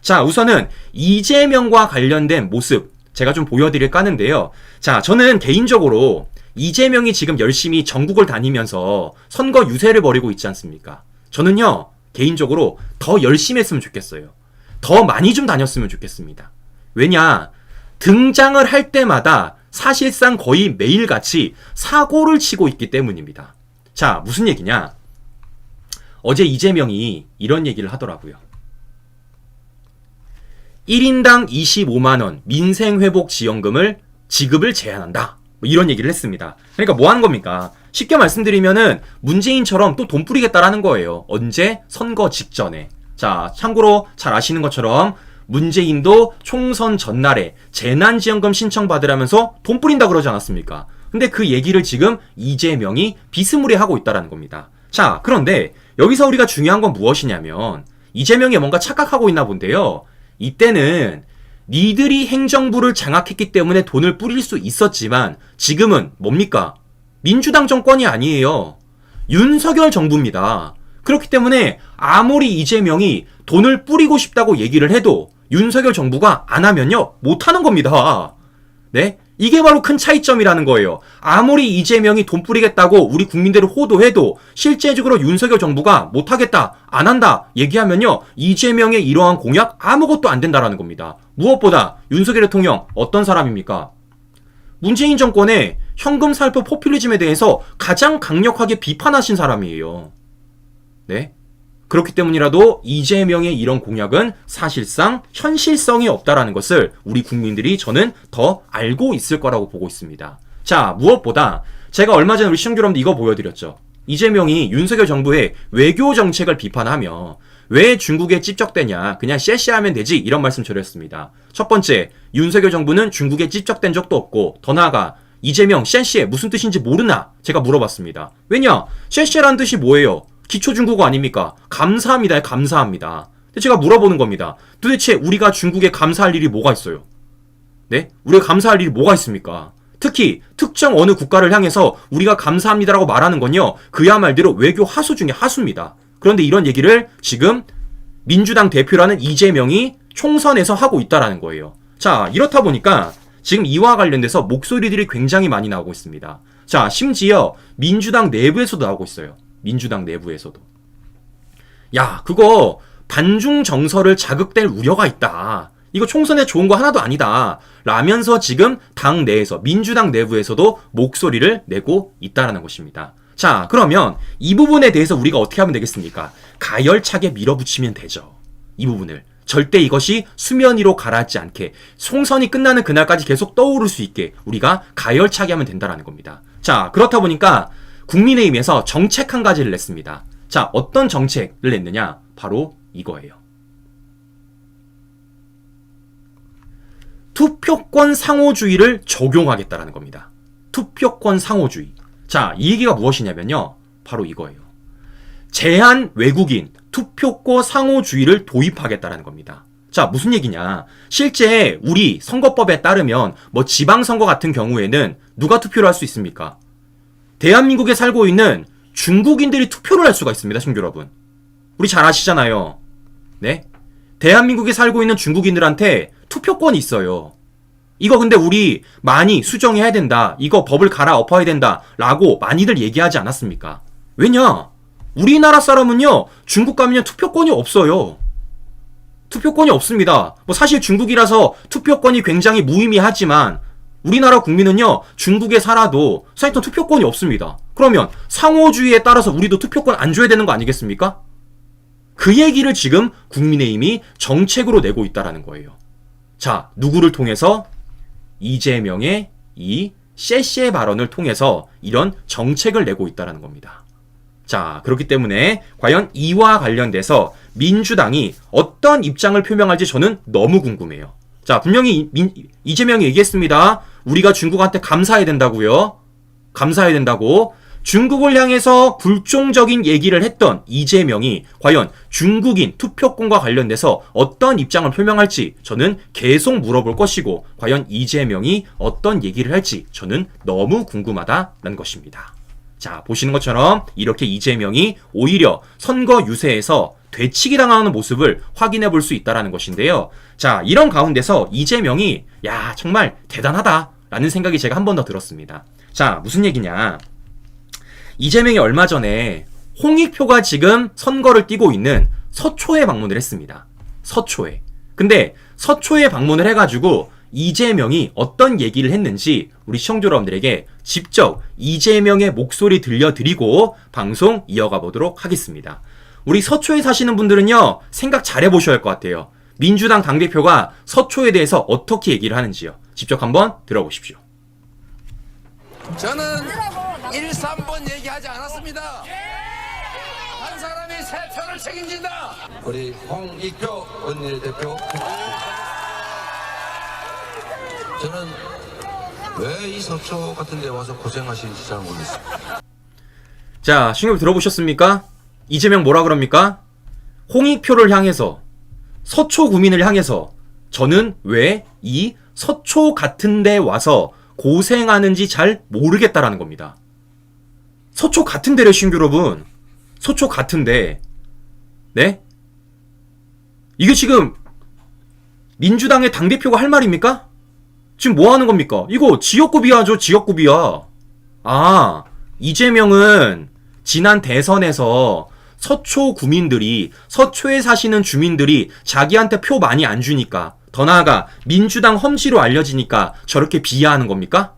자, 우선은 이재명과 관련된 모습 제가 좀 보여드릴까 하는데요. 자, 저는 개인적으로 이재명이 지금 열심히 전국을 다니면서 선거 유세를 벌이고 있지 않습니까? 저는요, 개인적으로 더 열심히 했으면 좋겠어요. 더 많이 좀 다녔으면 좋겠습니다. 왜냐, 등장을 할 때마다 사실상 거의 매일같이 사고를 치고 있기 때문입니다. 자, 무슨 얘기냐? 어제 이재명이 이런 얘기를 하더라고요. 1인당 25만원 민생회복 지원금을 지급을 제한한다. 뭐 이런 얘기를 했습니다. 그러니까 뭐 하는 겁니까? 쉽게 말씀드리면은 문재인처럼 또 돈 뿌리겠다라는 거예요. 언제? 선거 직전에. 자, 참고로 잘 아시는 것처럼 문재인도 총선 전날에 재난지원금 신청받으라면서 돈 뿌린다 그러지 않았습니까? 근데 그 얘기를 지금 이재명이 비스무리 하고 있다라는 겁니다. 자, 그런데 여기서 우리가 중요한 건 무엇이냐면 이재명이 뭔가 착각하고 있나 본데요. 이때는 니들이 행정부를 장악했기 때문에 돈을 뿌릴 수 있었지만 지금은 뭡니까? 민주당 정권이 아니에요. 윤석열 정부입니다. 그렇기 때문에 아무리 이재명이 돈을 뿌리고 싶다고 얘기를 해도 윤석열 정부가 안 하면요, 못 하는 겁니다. 네? 이게 바로 큰 차이점이라는 거예요. 아무리 이재명이 돈 뿌리겠다고 우리 국민들을 호도해도 실제적으로 윤석열 정부가 못하겠다, 안 한다 얘기하면요. 이재명의 이러한 공약 아무것도 안 된다라는 겁니다. 무엇보다 윤석열 대통령 어떤 사람입니까? 문재인 정권의 현금 살포 포퓰리즘에 대해서 가장 강력하게 비판하신 사람이에요. 네? 그렇기 때문이라도 이재명의 이런 공약은 사실상 현실성이 없다라는 것을 우리 국민들이 저는 더 알고 있을 거라고 보고 있습니다. 자, 무엇보다 제가 얼마 전에 우리 시청자 여러분들 이거 보여드렸죠. 이재명이 윤석열 정부의 외교 정책을 비판하며 왜 중국에 찝적대냐 그냥 쎄쎄하면 되지 이런 말씀 드렸습니다. 첫 번째 윤석열 정부는 중국에 찝적된 적도 없고 더 나아가 이재명 쎄쎄 무슨 뜻인지 모르나 제가 물어봤습니다. 왜냐 쎄쎄라는 뜻이 뭐예요? 기초 중국어 아닙니까? 감사합니다. 감사합니다. 제가 물어보는 겁니다. 도대체 우리가 중국에 감사할 일이 뭐가 있어요? 네? 우리가 감사할 일이 뭐가 있습니까? 특히 특정 어느 국가를 향해서 우리가 감사합니다라고 말하는 건요. 그야말로 외교 하수 중에 하수입니다. 그런데 이런 얘기를 지금 민주당 대표라는 이재명이 총선에서 하고 있다라는 거예요. 자, 이렇다 보니까 지금 이와 관련돼서 목소리들이 굉장히 많이 나오고 있습니다. 자, 심지어 민주당 내부에서도 나오고 있어요. 민주당 내부에서도. 야, 그거 반중 정서를 자극될 우려가 있다. 이거 총선에 좋은 거 하나도 아니다. 라면서 지금 당 내에서 민주당 내부에서도 목소리를 내고 있다라는 것입니다. 자, 그러면 이 부분에 대해서 우리가 어떻게 하면 되겠습니까? 가열차게 밀어붙이면 되죠. 이 부분을. 절대 이것이 수면 위로 가라앉지 않게 총선이 끝나는 그날까지 계속 떠오를 수 있게 우리가 가열차게 하면 된다라는 겁니다. 자, 그렇다 보니까 국민의힘에서 정책 한 가지를 냈습니다. 자, 어떤 정책을 냈느냐? 바로 이거예요. 투표권 상호주의를 적용하겠다라는 겁니다. 투표권 상호주의. 자, 이 얘기가 무엇이냐면요. 바로 이거예요. 제한 외국인 투표권 상호주의를 도입하겠다라는 겁니다. 자, 무슨 얘기냐. 실제 우리 선거법에 따르면 뭐 지방선거 같은 경우에는 누가 투표를 할 수 있습니까? 대한민국에 살고 있는 중국인들이 투표를 할 수가 있습니다, 친구 여러분. 우리 잘 아시잖아요. 네? 대한민국에 살고 있는 중국인들한테 투표권이 있어요. 이거 근데 우리 많이 수정해야 된다. 이거 법을 갈아엎어야 된다. 라고 많이들 얘기하지 않았습니까? 왜냐? 우리나라 사람은요, 중국 가면 투표권이 없어요. 투표권이 없습니다. 뭐 사실 중국이라서 투표권이 굉장히 무의미하지만 우리나라 국민은요, 중국에 살아도 사실상 투표권이 없습니다. 그러면 상호주의에 따라서 우리도 투표권 안 줘야 되는 거 아니겠습니까? 그 얘기를 지금 국민의힘이 정책으로 내고 있다라는 거예요. 자, 누구를 통해서? 이재명의 이 쎄쎄 발언을 통해서 이런 정책을 내고 있다라는 겁니다. 자, 그렇기 때문에 과연 이와 관련돼서 민주당이 어떤 입장을 표명할지 저는 너무 궁금해요. 자, 분명히 민, 이재명이 얘기했습니다. 우리가 중국한테 감사해야 된다고요. 감사해야 된다고. 중국을 향해서 불종적인 얘기를 했던 이재명이 과연 중국인 투표권과 관련돼서 어떤 입장을 표명할지 저는 계속 물어볼 것이고 과연 이재명이 어떤 얘기를 할지 저는 너무 궁금하다는 것입니다. 자, 보시는 것처럼 이렇게 이재명이 오히려 선거 유세에서 되치기 당하는 모습을 확인해 볼 수 있다라는 것인데요. 자, 이런 가운데서 이재명이 야, 정말 대단하다라는 생각이 제가 한 번 더 들었습니다. 자, 무슨 얘기냐? 이재명이 얼마 전에 홍익표가 지금 선거를 뛰고 있는 서초에 방문을 했습니다. 서초에. 근데 서초에 방문을 해 가지고 이재명이 어떤 얘기를 했는지 우리 시청자 여러분들에게 직접 이재명의 목소리 들려드리고 방송 이어가 보도록 하겠습니다. 우리 서초에 사시는 분들은요, 생각 잘 해보셔야 할 것 같아요. 민주당 당대표가 서초에 대해서 어떻게 얘기를 하는지요. 직접 한번 들어보십시오. 저는 1, 3번 얘기하지 않았습니다. 한 사람이 세 표를 책임진다. 우리 홍익표 원내대표 저는 왜 이 서초 같은 데 와서 고생하시는지 잘 모르겠어요. 자, 신경 들어보셨습니까? 이재명 뭐라 그럽니까? 홍익표를 향해서 서초 구민을 향해서 저는 왜 이 서초 같은 데 와서 고생하는지 잘 모르겠다라는 겁니다. 서초 같은 데래 신규 여러분. 서초 같은데. 네? 이게 지금 민주당의 당대표가 할 말입니까? 지금 뭐 하는 겁니까? 이거 지역구 비하죠, 지역구 비하. 아, 이재명은 지난 대선에서 서초 구민들이, 서초에 사시는 주민들이 자기한테 표 많이 안 주니까, 더 나아가 민주당 험지로 알려지니까 저렇게 비하하는 겁니까?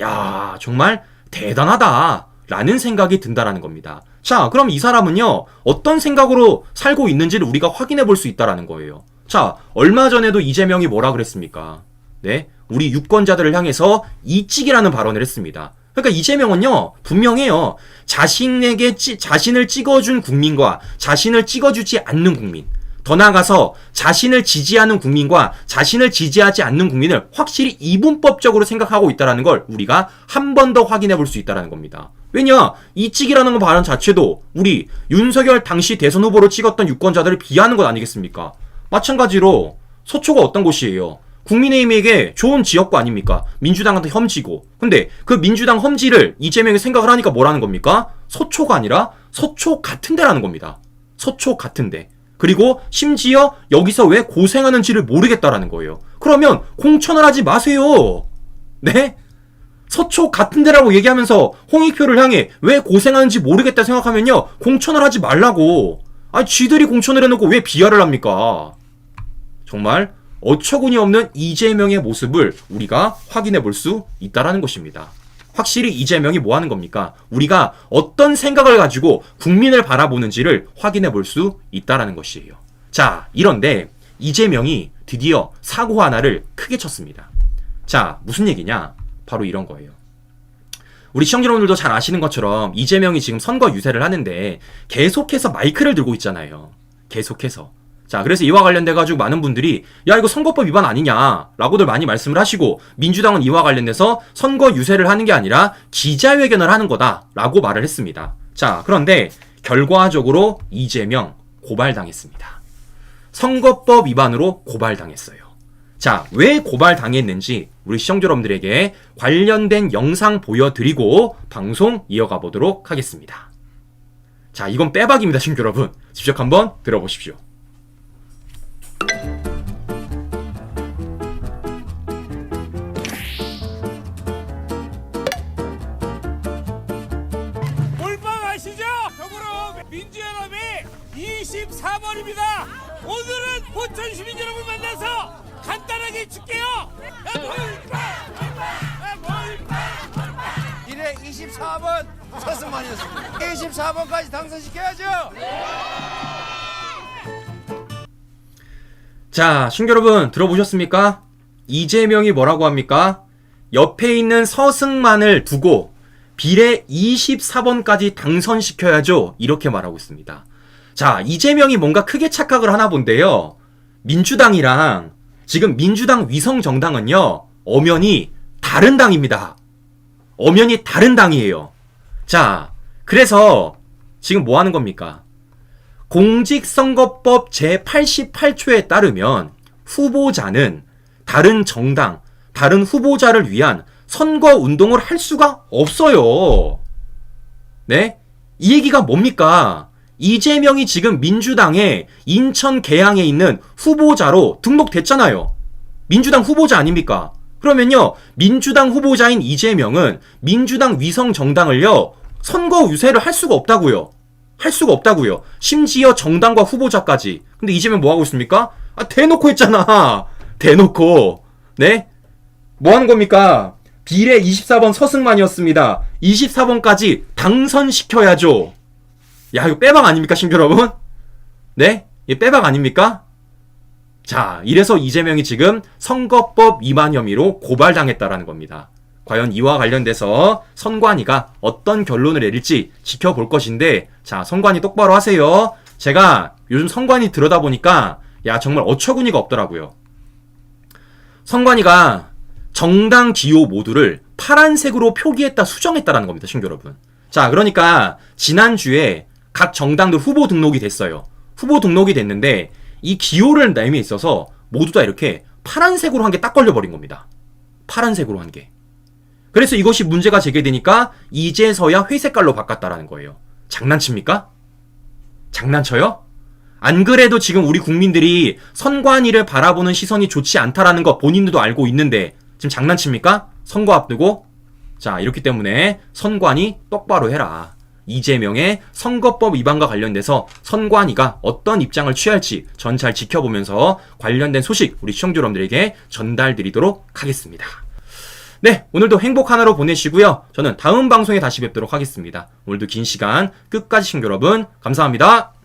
야, 정말 대단하다. 라는 생각이 든다라는 겁니다. 자, 그럼 이 사람은요, 어떤 생각으로 살고 있는지를 우리가 확인해 볼 수 있다라는 거예요. 자, 얼마 전에도 이재명이 뭐라 그랬습니까? 네, 우리 유권자들을 향해서 이찍이라는 발언을 했습니다. 그러니까 이재명은요, 분명해요. 자신에게 찌, 자신을 찍어준 국민과 자신을 찍어주지 않는 국민, 더 나아가서 자신을 지지하는 국민과 자신을 지지하지 않는 국민을 확실히 이분법적으로 생각하고 있다는 걸 우리가 한 번 더 확인해 볼 수 있다는 겁니다. 왜냐, 이 찍이라는 거 발언 자체도 우리 윤석열 당시 대선 후보로 찍었던 유권자들을 비하하는 것 아니겠습니까? 마찬가지로 서초가 어떤 곳이에요? 국민의힘에게 좋은 지역구 아닙니까? 민주당한테 험지고. 근데 그 민주당 험지를 이재명이 생각을 하니까 뭐라는 겁니까? 서초가 아니라 서초 같은 데라는 겁니다. 서초 같은 데. 그리고 심지어 여기서 왜 고생하는지를 모르겠다라는 거예요. 그러면 공천을 하지 마세요. 네? 서초 같은 데라고 얘기하면서 홍익표를 향해 왜 고생하는지 모르겠다 생각하면요. 공천을 하지 말라고. 아니, 쥐들이 공천을 해놓고 왜 비하를 합니까? 정말 어처구니 없는 이재명의 모습을 우리가 확인해 볼 수 있다라는 것입니다. 확실히 이재명이 뭐 하는 겁니까? 우리가 어떤 생각을 가지고 국민을 바라보는지를 확인해 볼 수 있다라는 것이에요. 자, 이런데 이재명이 드디어 사고 하나를 크게 쳤습니다. 자, 무슨 얘기냐? 바로 이런 거예요. 우리 시청자 여러분들도 잘 아시는 것처럼 이재명이 지금 선거 유세를 하는데 계속해서 마이크를 들고 있잖아요. 계속해서. 자, 그래서 이와 관련돼가지고 많은 분들이, 야, 이거 선거법 위반 아니냐 라고들 많이 말씀을 하시고, 민주당은 이와 관련돼서 선거 유세를 하는 게 아니라 기자회견을 하는 거다 라고 말을 했습니다. 자, 그런데 결과적으로 이재명 고발당했습니다. 선거법 위반으로 고발당했어요. 자, 왜 고발당했는지 우리 시청자 여러분들에게 관련된 영상 보여드리고 방송 이어가 보도록 하겠습니다. 자, 이건 빼박입니다, 시청자 여러분. 직접 한번 들어보십시오. 24번입니다. 오늘은 포천 시민 여러분 만나서 간단하게 줄게요. 이래 24번 서승만이었습니다. 24번까지 당선시켜야죠. 자, 신규 여러분 들어보셨습니까? 이재명이 뭐라고 합니까? 옆에 있는 서승만을 두고 비례 24번까지 당선시켜야죠. 이렇게 말하고 있습니다. 자, 이재명이 뭔가 크게 착각을 하나 본데요. 민주당이랑 지금 민주당 위성 정당은요. 엄연히 다른 당입니다. 엄연히 다른 당이에요. 자, 그래서 지금 뭐 하는 겁니까? 공직선거법 제88조에 따르면 후보자는 다른 정당, 다른 후보자를 위한 선거 운동을 할 수가 없어요. 네? 이 얘기가 뭡니까? 이재명이 지금 민주당의 인천 계양에 있는 후보자로 등록됐잖아요. 민주당 후보자 아닙니까? 그러면요, 민주당 후보자인 이재명은 민주당 위성 정당을요, 선거 유세를 할 수가 없다고요. 할 수가 없다고요. 심지어 정당과 후보자까지. 근데 이재명 뭐 하고 있습니까? 아, 대놓고 했잖아. 대놓고. 네? 뭐 하는 겁니까? 비례 24번 서승만이었습니다. 24번까지 당선시켜야죠. 야, 이거 빼박 아닙니까, 신규 여러분? 네? 이 빼박 아닙니까? 자, 이래서 이재명이 지금 선거법 위반 혐의로 고발당했다라는 겁니다. 과연 이와 관련돼서 선관위가 어떤 결론을 내릴지 지켜볼 것인데, 자, 선관위 똑바로 하세요. 제가 요즘 선관위 들여다보니까, 야, 정말 어처구니가 없더라고요. 선관위가 정당 기호 모두를 파란색으로 표기했다, 수정했다라는 겁니다, 신규 여러분. 자, 그러니까 지난주에 각 정당들 후보 등록이 됐어요. 후보 등록이 됐는데 이 기호를 내에 있어서 모두 다 이렇게 파란색으로 한 게 딱 걸려버린 겁니다. 파란색으로 한 게. 그래서 이것이 문제가 제기되니까 이제서야 회색깔로 바꿨다라는 거예요. 장난칩니까? 장난쳐요? 안 그래도 지금 우리 국민들이 선관위를 바라보는 시선이 좋지 않다라는 거 본인들도 알고 있는데 지금 장난칩니까? 선거 앞두고? 자, 이렇기 때문에 선관위 똑바로 해라. 이재명의 선거법 위반과 관련돼서 선관위가 어떤 입장을 취할지 전 잘 지켜보면서 관련된 소식 우리 시청자 여러분들에게 전달드리도록 하겠습니다. 네, 오늘도 행복 하나로 보내시고요. 저는 다음 방송에 다시 뵙도록 하겠습니다. 오늘도 긴 시간 끝까지 시청자 여러분 감사합니다.